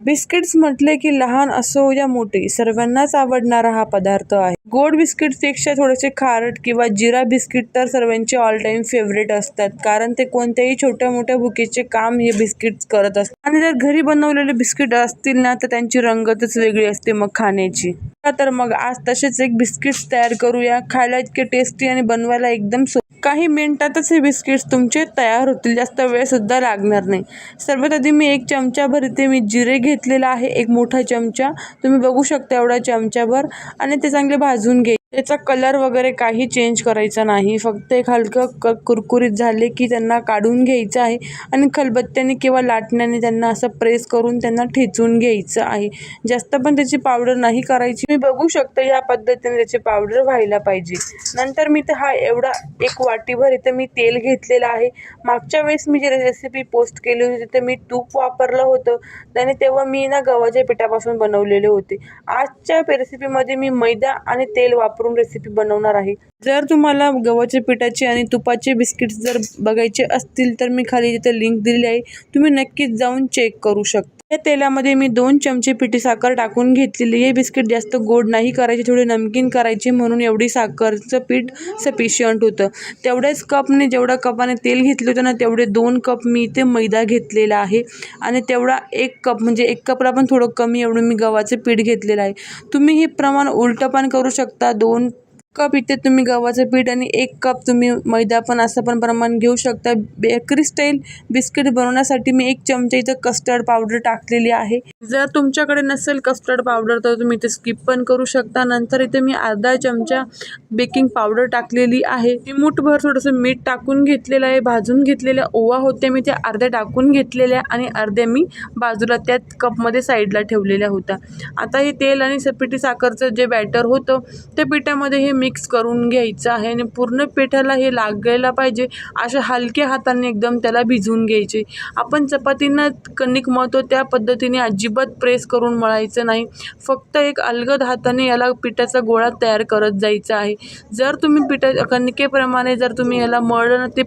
Biscuits म्हटले की लहान असो या मोठे सर्वांनाच आवडणारा हा पदार्थ आहे. गोड बिस्किटपेक्षा थोडेसे खारट किंवा जिरा बिस्किट तर सर्वांचे ऑल टाइम फेवरेट असतात कारण ते कोणत्याही छोट्या मोठ्या भुकेचे काम हे बिस्किट्स करत असतात. आणि जर घरी बनवलेले बिस्किट असतील ना तर त्यांची रंगतच वेगळी असते मग खाण्याची. तर मग आज तसेच एक बिस्किट्स तयार करूया. खायला इतके टेस्टी आणि बनवायला एकदम सो काही मिनटातच हे बिस्किट्स तुमचे तयार होतील. जास्त वेळसुद्धा लागणार नाही. सर्वात आधी मी एक चमचाभर इथे मी जिरे घेतलेला आहे. एक मोठा चमचा. तुम्ही बघू शकता एवढा चमचाभर. आणि ते चांगले भाजून घे त्याचा कलर वगैरे काही चेंज करायचा नाही. फक्त एक हलकं क कुरकुरीत झाले की त्यांना काढून घ्यायचं आहे आणि खलबत्त्याने किंवा लाटण्याने त्यांना असं प्रेस करून त्यांना ठेचून घ्यायचं आहे. जास्त पण त्याची पावडर नाही करायची. मी बघू शकते या पद्धतीने त्याची पावडर व्हायला पाहिजे. नंतर मी तर हा एवढा एक वाटीभर इथे मी तेल घेतलेलं आहे. मागच्या वेळेस मी जी रेसिपी पोस्ट केली होती तिथे मी तूप वापरलं होतं. त्याने तेव्हा मी ना गव्हाच्या पिठापासून बनवलेले होते. आजच्या रेसिपीमध्ये मी मैदा आणि तेल वापरून रेसिपी बनवणार आहे. जर तुम्हाला गव्हाच्या पिठाचे आणि तुपाचे बिस्किट्स जर बघायचे असतील तर मी खाली तिथे लिंक दिलेली आहे. तुम्ही नक्कीच जाऊन चेक करू शकता. या तेलामध्ये मी दोन चमचे पिठी साखर टाकून घेतलेली हे बिस्किट जास्त गोड नाही करायचे थोडे नमकीन करायचे म्हणून एवढी साखरचं पीठ सफिशियंट होतं. तेवढ्याच कपने जेवढ्या कपाने तेल घेतलं होतं ना तेवढे दोन कप मी इथे मैदा घेतलेला आहे. आणि तेवढा एक कप म्हणजे एक कपला पण थोडं कमी एवढं मी गव्हाचं पीठ घेतलेलं आहे. तुम्ही हे प्रमाण उलटं पण करू शकता. दोन कप इथे तुम्ही गव्हाचं पीठ आणि एक कप तुम्ही मैदा पण असं पण प्रमाण घेऊ शकता. बेकरी स्टाईल बिस्किट बनवण्यासाठी मी एक चमचा इथं कस्टर्ड पावडर टाकलेली आहे. जर तुमच्याकडे नसेल कस्टर्ड पावडर तर तुम्ही इथे स्किप पण करू शकता. नंतर इथे मी अर्धा चमचा बेकिंग पावडर टाकलेली आहे. मी मूठभर थोडंसं मीठ टाकून घेतलेलं आहे. भाजून घेतलेल्या ओवा होत्या मी त्या अर्ध्या टाकून घेतलेल्या आणि अर्ध्या मी बाजूला त्यात कपमध्ये साईडला ठेवलेल्या होत्या. आता हे तेल आणि सपेटी साखरचं जे बॅटर होतं त्या पिठामध्ये हे मिक्स करून घ्यायचं आहे आणि पूर्ण पिठाला हे लागायला पाहिजे. अशा हलक्या हाताने एकदम त्याला भिजवून घ्यायचे. आपण चपातींना कणिक मळतो त्या पद्धतीने अजिबात प्रेस करून मळायचं नाही. फक्त एक अलगद हाताने याला पिठाचा गोळा तयार करत जायचा आहे. जर तुम्ही पिठा कणकेप्रमाणे जर तुम्ही याला मळलं ना ते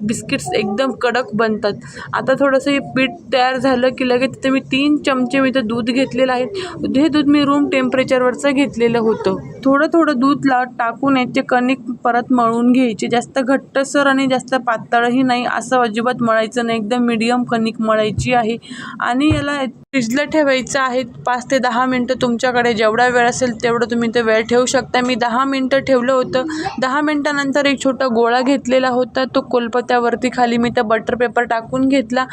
बिस्किट्स एकदम कडक बनतात. आता थोडंसं हे पीठ तयार झालं की लगेच तिथे मी तीन चमचे मी इथं दूध घेतलेलं आहे. हे दूध मी रूम टेम्परेचरवरचं घेतलेलं होतं. थोडं थोडं दूध ला टाकून याचे कणिक परत मळून घ्यायचे. जास्त घट्टसर आणि जास्त पातळही नाही असं अजिबात मळायचं नाही. एकदम मिडियम कणिक मळायची आहे. आणि याला फ्रीजला ठेवायचं आहे. पाच ते दहा मिनटं तुमच्याकडे जेवढा वेळ असेल तेवढं तुम्ही ते वेळ ठेवू शकता. मी दहा मिनटं ठेवलं होतं. दहा मिनटानंतर एक छोटा गोळा घेतलेला होता. तो कोलपत्यावरती खाली मी त्या बटर पेपर टाकून घेतला.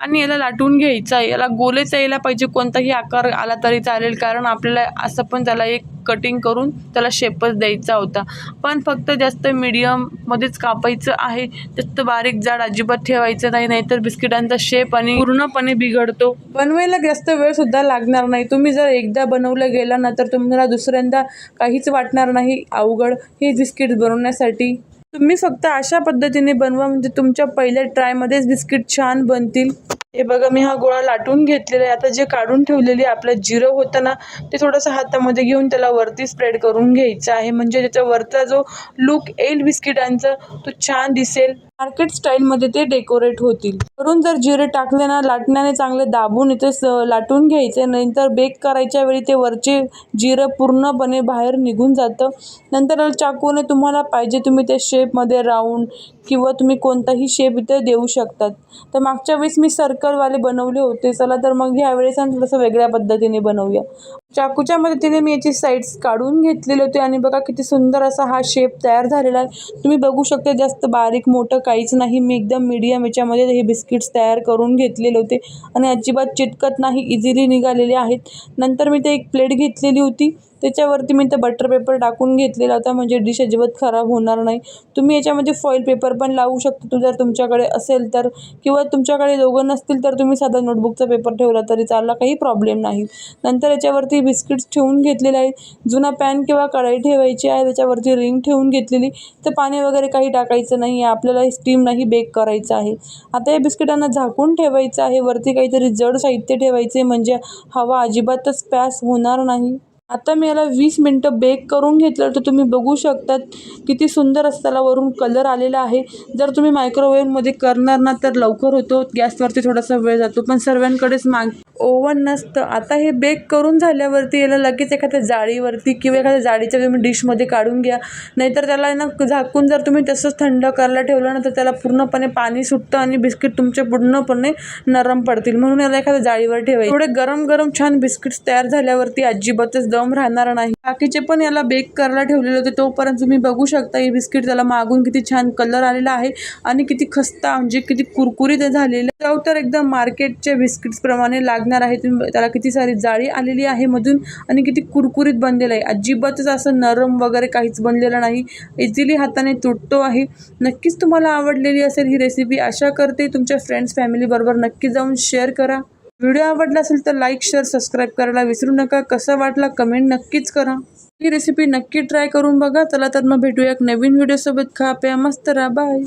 आणि याला लाटून घ्यायचा आहे. याला गोलेच यायला पाहिजे. कोणताही आकार आला तरी चालेल. कारण आपल्याला असं पण त्याला एक कटिंग करून त्याला शेपच द्यायचा होता. पण फक्त जास्त मीडियममध्येच कापायचं आहे. जास्त बारीक जाड अजिबात ठेवायचं नाही नाहीतर बिस्किटांचा शेप आणि पूर्णपणे बिघडतो. बनवायला जास्त वेळसुद्धा लागणार नाही. तुम्ही जर एकदा बनवलं गेला ना तर तुम्हाला दुसऱ्यांदा काहीच वाटणार नाही. अवघड. हे बिस्किट बनवण्यासाठी. तुम्ही फक्त अशा पद्धतीने बनवा म्हणजे तुमच्या पहिल्या ट्रायमध्येच बिस्किट छान बनतील. हे बघा मी हा गोळा लाटून घेतलेला आहे. आता जे काढून ठेवलेली आपलं जिरं होतं ना ते थोडंसं हातामध्ये घेऊन त्याला वरती स्प्रेड करून घ्यायचं आहे. म्हणजे त्याच्या वरचा जो लूक येईल बिस्किटांचा तो छान दिसेल. मार्केट स्टाईलमध्ये ते डेकोरेट होतील. वरून जर जिरे टाकले ना लाटण्याने चांगले दाबून इथे स लाटून घ्यायचे. नंतर बेक करायच्या वेळी ते वरचे जिरं पूर्णपणे बाहेर निघून जातं. नंतर चाकूने तुम्हाला पाहिजे तुम्ही ते शेपमध्ये राऊंड किंवा तुम्ही कोणताही शेप इथे देऊ शकतात. तर मागच्या वेळेस मी सर्कलवाले बनवले होते. चला तर मग ह्यावेळेस आणि थोडंसं वेगळ्या पद्धतीने बनवूया. चाकूच्या मदतीने मी याची साईड्स काढून घेतलेले होते आणि बघा किती सुंदर असा हा शेप तयार झालेला आहे. तुम्ही बघू शकता जास्त बारीक मोठं काहीच नाही. मी एकदम मीडियम याच्यामध्ये हे बिस्किट्स तयार करून घेतलेले होते आणि अजिबात चिटकत नाही इझिली निघालेले आहेत. नंतर मी ते एक प्लेट घेतलेली होती. त्याच्यावरती मी ते बटर पेपर टाकून घेतलेला होता. म्हणजे डिश अजिबात खराब होणार नाही. तुम्ही याच्यामध्ये फॉईल पेपर पण लावू शकता. तू जर तुमच्याकडे असेल तर किंवा तुमच्याकडे दोघं नसतील तर तुम्ही साधा नोटबुकचा पेपर ठेवला तरी चालला. काही प्रॉब्लेम नाही. नंतर याच्यावरती बिस्किट्स ठेवून घेतलेले आहेत. जुना पॅन किंवा कढाई ठेवायची आहे त्याच्यावरती रिंग ठेवून घेतलेली. तर पाणी वगैरे काही टाकायचं नाही आहे आपल्याला स्टीम नाही बेक करायचं आहे. आता या बिस्किटांना झाकून ठेवायचं आहे वरती काहीतरी जड साहित्य ठेवायचे म्हणजे हवा अजिबातच पॅस होणार नाही. आता मी याला वीस मिनटं बेक करून घेतलं तर तुम्ही बघू शकतात किती सुंदर असं त्याला वरून कलर आलेला आहे. जर तुम्ही मायक्रोवेव्हमध्ये करणार ना तर लवकर होतो. गॅसवरती थोडासा वेळ जातो पण सर्वांकडेच माग ओव्हन नसतं. आता हे बेक करून झाल्यावरती याला लगेच एखाद्या जाळीवरती किंवा एखाद्या जाळीच्या तुम्ही डिशमध्ये काढून घ्या. नाहीतर त्याला ना झाकून जर तुम्ही तसंच थंड करायला ठेवलं ना तर त्याला पूर्णपणे पाणी सुटतं आणि बिस्किट तुमचे पूर्णपणे नरम पडतील. म्हणून याला एखाद्या जाळीवर ठेवायचे. थोडे गरम गरम छान बिस्किट्स तयार झाल्यावरती अजिबातच दम राहणार नाही. बाकीचे पण याला बेक करायला ठेवलेले होते. तोपर्यंत तुम्ही बघू शकता हे बिस्किट त्याला मागून किती छान कलर आलेला आहे आणि किती खस्ता म्हणजे किती कुरकुरीत झालेलं. चव तर एकदम मार्केटच्या बिस्किट्स प्रमाणे लागणार आहे. तुम्ही त्याला किती सारी जाळी आलेली आहे मधून आणि किती कुरकुरीत बनलेलं आहे. अजिबातच असं नरम वगैरे काहीच बनलेलं नाही. इझिली हाताने तुटतो आहे. नक्कीच तुम्हाला आवडलेली असेल ही रेसिपी आशा करते तुमच्या फ्रेंड्स फॅमिलीबरोबर नक्की जाऊन शेअर करा. व्हिडिओ आवडला असेल तर लाईक शेअर सबस्क्राईब करायला विसरू नका. कसा वाटला कमेंट नक्कीच करा. ही रेसिपी नक्की ट्राय करून बघा. चला तर मग भेटूया एक नवीन व्हिडिओसोबत खा प्या मस्त राहा. बाय